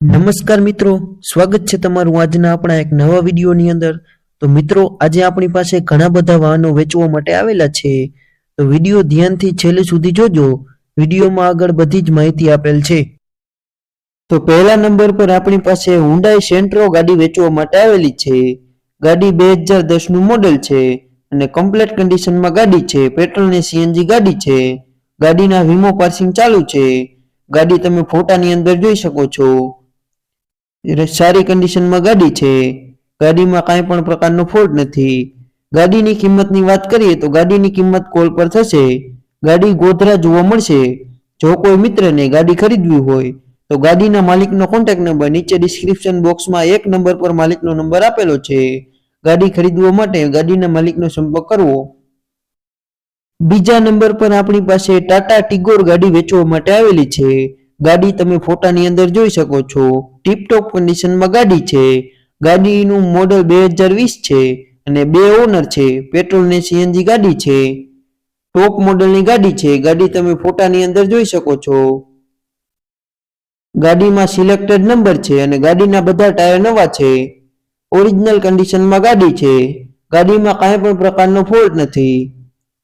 નમસ્કાર મિત્રો, સ્વાગત છે તમારું આજના આપણા એક નવા વિડીયોની અંદર. તો મિત્રો, આજે આપણી પાસે ઘણા બધા વાહનો વેચવા માટે આવેલા છે. તો વીડિયો ધ્યાનથી છેલ્લે સુધી જોજો. વિડીયોમાં આગળ બધી જ માહિતી આપેલ છે. તો પહેલા નંબર પર આપણી પાસે હુન્ડાઈ સેન્ટ્રો ગાડી વેચવા માટે આવેલી છે. ગાડી બે હજાર દસનું મોડેલ છે અને કમ્પ્લેટ કન્ડિશનમાં ગાડી છે. પેટ્રોલ ને સીએનજી ગાડી છે. ગાડીના વીમો પાર્સિંગ ચાલુ છે. ગાડી તમે ફોટાની અંદર જોઈ શકો છો. સારી કન્ડિશનમાં ગાડી છે. ગાડીમાં કાંઈ પણ પ્રકારનો ફોલ્ટ નથી. ગાડીની કિંમતની વાત કરીએ તો ગાડીની કિંમત કોલ પર થશે. ગાડી ગોધરા જોવા મળશે. જો કોઈ મિત્રને ગાડી ખરીદવી હોય, તો ગાડીના માલિકનો કોન્ટેક્ટ નંબર નીચે ડિસ્ક્રિપ્શન બોક્સમાં એક નંબર પર માલિકનો નંબર આપેલો છે. ગાડી ખરીદવા માટે ગાડીના માલિકનો સંપર્ક કરવો. બીજા નંબર પર આપણી પાસે ટાટા ટિગોર ગાડી વેચવા માટે આવેલી છે. ગાડી તમે ફોટાની અંદર જોઈ શકો છો. ટીપટોપ કન્ડિશનમાં ગાડી છે. ગાડીનું મોડલ બે હજાર વીસ છે અને બે ઓનર છે. પેટ્રોલ ને સીએનજી ગાડી છે. ટોપ મોડલની ગાડી છે. ગાડી તમે ફોટાની અંદર જોઈ શકો છો. ગાડીમાં સિલેક્ટેડ નંબર છે અને ગાડીના બધા ટાયર નવા છે. ઓરિજિનલ કન્ડિશનમાં ગાડી છે. ગાડીમાં કાંઈ પણ પ્રકારનો ફોલ્ટ નથી.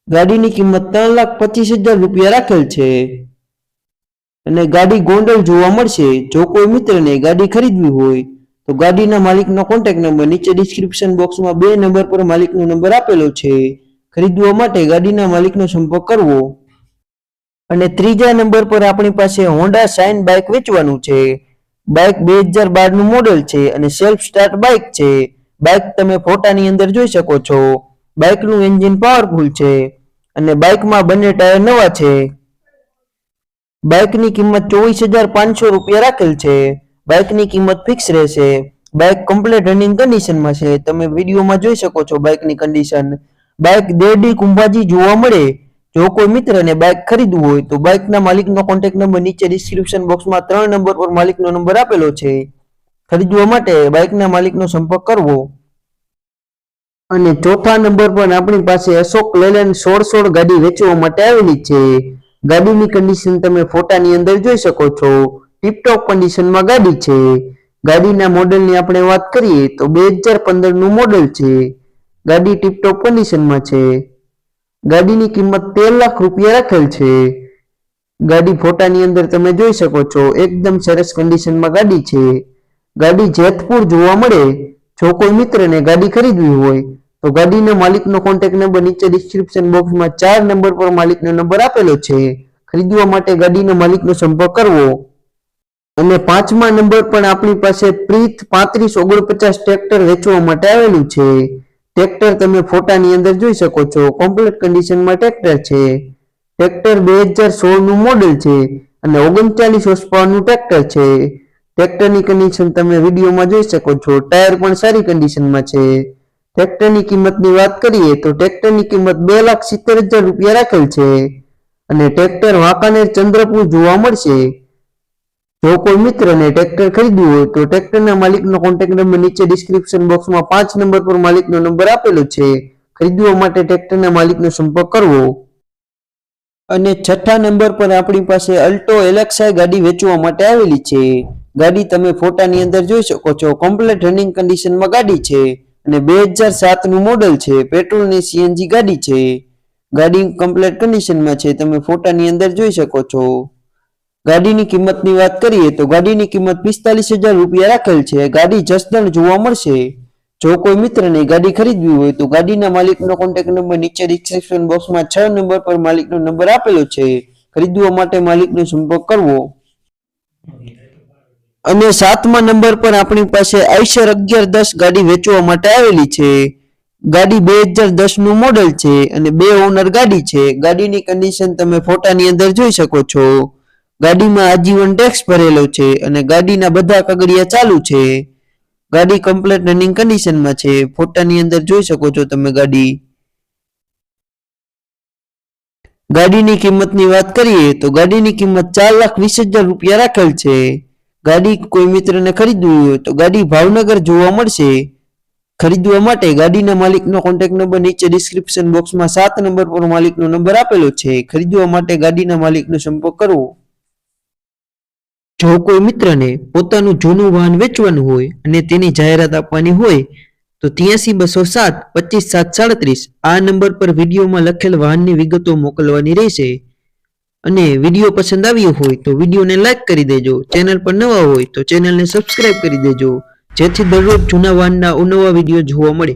ગાડીની કિંમત ત્રણ લાખ પચીસ હજાર રૂપિયા રાખેલ છે. અને ગાડી ગોંડલ જોવા મળશે. જો કોઈ મિત્રને ગાડી ખરીદવી હોય, તો ગાડીના માલિકનો કોન્ટેક્ટ નંબર નીચે ડિસ્ક્રિપ્શન બોક્સમાં બે નંબર પર માલિકનો નંબર આપેલો છે. ખરીદવા માટે ગાડીના માલિકનો સંપર્ક કરવો. અને ત્રીજા નંબર પર આપણી પાસે હોન્ડા શાઇન બાઇક વેચવાનું છે. બાઇક બે હજાર બારનું મોડેલ છે અને સેલ્ફ સ્ટાર્ટ બાઇક છે. બાઇક તમે ફોટાની અંદર જોઈ શકો છો. બાઇકનું એન્જિન પાવરફુલ છે. અને બાઇકમાં બંને ટાયર નવા છે. બાઇકની કિંમત ચોવીસ હજાર પાંચસો રૂપિયા રાખેલ છે. બાઇકની કિંમત ફિક્સ રહેશે. બાઇક કમ્પ્લીટ રનિંગ કન્ડિશનમાં છે. તમે વિડીયોમાં જોઈ શકો છો બાઇકની કન્ડિશન બાઇક દેડી કુંભાજી જોવા મળે. જો કોઈ મિત્રને બાઇક ખરીદવું હોય તો બાઇકના માલિકનો કોન્ટેક્ટ નંબર નીચે ડિસ્ક્રિપ્શન બોક્સમાં ત્રણ નંબર પર માલિકનો નંબર આપેલો છે. ખરીદવા માટે બાઇકના માલિકનો સંપર્ક કરવો. અને ચોથા નંબર પર આપણી પાસે અશોક લેલેન્ડ સોળ સોળ ગાડી વેચવા માટે આવેલી છે. ગાડીની કન્ડિશન તમે ફોટાની અંદર જોઈ શકો છો. ટીપટોપ કન્ડિશનમાં ગાડી છે. ગાડીના મોડેલની આપણે વાત કરીએ તો બે હજાર પંદરનું મોડલ છે. ગાડી ટીપટોપ કન્ડિશનમાં છે. ગાડીની કિંમત તેર લાખ રૂપિયા રાખેલ છે. ગાડી ફોટાની અંદર તમે જોઈ શકો છો, એકદમ સરસ કન્ડિશનમાં ગાડી છે. ગાડી જેતપુર જોવા મળે, જો કોઈ મિત્રને ગાડી ખરીદવી હોય તો ગાડીના માલિકનો કોન્ટેક્ટ નંબર નીચે ડિસ્ક્રિપ્શન બોક્સમાં ચાર નંબર પર માલિકનો નંબર આપેલો છે. ખરીદવા માટે ગાડીના માલિકનો સંપર્ક કરવો. અને પાંચમા નંબર પણ આપણી પાસે પ્રીત પાંત્રીસ ઓગણપચાસ ટ્રેક્ટર વેચવા માટે આવેલું છે. ટ્રેક્ટર તમે ફોટાની અંદર જોઈ શકો છો. કોમ્પ્લેટ કન્ડિશનમાં ટ્રેક્ટર છે. ટ્રેક્ટર બે હજાર સોળનું મોડેલ છે અને ઓગણચાલીસ હોર્સનું ટ્રેક્ટર છે. ટ્રેક્ટરની કન્ડિશન તમે વિડીયોમાં જોઈ શકો છો. ટાયર પણ સારી કન્ડિશનમાં છે. ટ્રેક્ટરની કિંમતની વાત કરીએ તો ટ્રેક્ટરની કિંમત બે લાખ સિત્તેર હજાર રૂપિયા રાખેલ છે અને ટ્રેક્ટર વાંકાનેર ચંદ્રપુર જોવા મળશે. જો કોઈ મિત્રને ટ્રેક્ટર ખરીદવું હોય તો ટ્રેક્ટરના માલિકનો કોન્ટેક્ટ નંબર નીચે ડિસ્ક્રિપ્શન બોક્સમાં પાંચ નંબર પર માલિકનો નંબર આપેલો છે. ખરીદવા માટે ટ્રેક્ટરના માલિકનો સંપર્ક કરવો. અને છઠ્ઠા નંબર પર આપણી પાસે અલ્ટો એલેક્સાઈ ગાડી વેચવા માટે આવેલી છે. ગાડી તમે ફોટાની અંદર જોઈ શકો છો. કમ્પ્લીટ રનિંગ કન્ડિશનમાં ગાડી છે. અને બે હજાર સાતનું મોડેલ છે પેટ્રોલની સીએનજી ગાડી છે. ગાડી કમ્પ્લીટ કન્ડિશનમાં છે, તમે ફોટાની અંદર જોઈ શકો છો. ગાડીની કિંમતની વાત કરીએ તો ગાડીની કિંમત પિસ્તાલીસ હજાર રૂપિયા રાખેલ છે. ગાડી જસદણ જોવા મળશે. જો કોઈ મિત્રને ગાડી ખરીદવી હોય તો ગાડીના માલિકનો કોન્ટેક્ટ નંબર નીચે ડિસ્ક્રિપ્શન બોક્સમાં છ નંબર પર માલિકનો નંબર આપેલો છે. ખરીદવા માટે માલિકનો સંપર્ક કરવો. અને સાતમા નંબર પર આપણી પાસે આઈશર અગિયાર દસ ગાડી વેચવા માટે આવેલી છે. ગાડી બે હજાર દસનું મોડલ છે અને બે ઓનર ગાડી છે. ગાડીની કન્ડિશન તમે ફોટાની અંદર જોઈ શકો છો. ગાડીમાં આજીવન ટેક્સ ભરેલો છે અને ગાડીના બધા કગડિયા ચાલુ છે. ગાડી કમ્પ્લીટ રનિંગ કન્ડિશનમાં છે. ફોટાની અંદર જોઈ શકો છો તમે ગાડી. ગાડીની કિંમતની વાત કરીએ તો ગાડીની કિંમત ચાર લાખ વીસ હજાર રૂપિયા રાખેલ છે. ગાડી કોઈ મિત્રને ખરીદવી હોય તો ગાડી ભાવનગર જોવા મળશે. ખરીદવા માટે ગાડીના માલિકનો કોન્ટેક્ટ નંબર નીચે ડિસ્ક્રિપ્શન બોક્સમાં સાત નંબર પર માલિકનો નંબર આપેલો છે. ખરીદવા માટે ગાડીના માલિકનો સંપર્ક કરવો. જો કોઈ મિત્રને પોતાનું જૂનું વાહન વેચવાનું હોય અને તેની જાહેરાત આપવાની હોય તો ત્યાંસી બસો સાત પચીસ સાત સાડત્રીસ આ નંબર પર વિડીયોમાં લખેલ વાહનની વિગતો મોકલવાની રહેશે. અને વીડિયો પસંદ આવ્યો હોય તો વિડીયોને લાઈક કરી દેજો. ચેનલ પર નવા હોય તો ચેનલને સબસ્ક્રાઇબ કરી દેજો. જેથી દરરોજ જૂના વાનના નવા વીડિયો જોવા મળે.